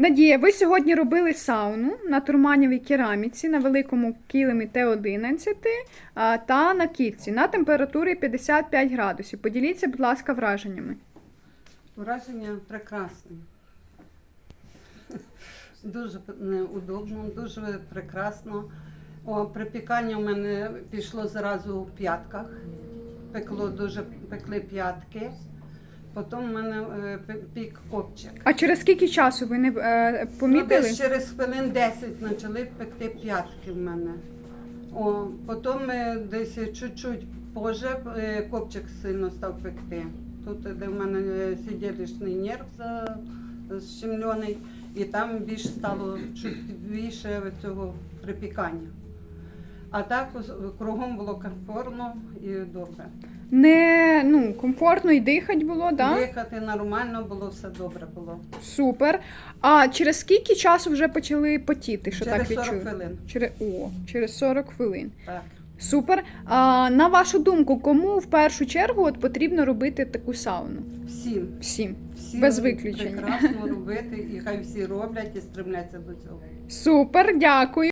Надія, ви сьогодні робили сауну на турманівій кераміці на великому килимі Т-11 та на кітці на температурі 55 градусів. Поділіться, будь ласка, враженнями. Враження прекрасне. Дуже неудобно, дуже прекрасно. О, припікання в мене пішло зразу у п'ятках. Пекло дуже пекли п'ятки. Потім в мене е, пік копчик. А через скільки часу ви не е, Ну, помітили? десь через хвилин 10 почали пекти п'ятки в мене. О, потім е, десь чуть-чуть позже е, копчик сильно став пекти. Тут, де в мене е, нерв защемлений, і там більш стало чуть більше цього припікання. А так кругом було комфортно і добре. Не ну, комфортно і дихати було, да? Їхати нормально було, все добре було. Супер. А через скільки часу вже почали потіти? Що Через так 40 відчули? хвилин. Через, о, через 40 хвилин. Так. Супер. А, на вашу думку, кому в першу чергу от потрібно робити таку сауну? Всім. Всім. Всі Без виключення. прекрасно робити, і хай всі роблять і стремляться до цього. Супер, дякую.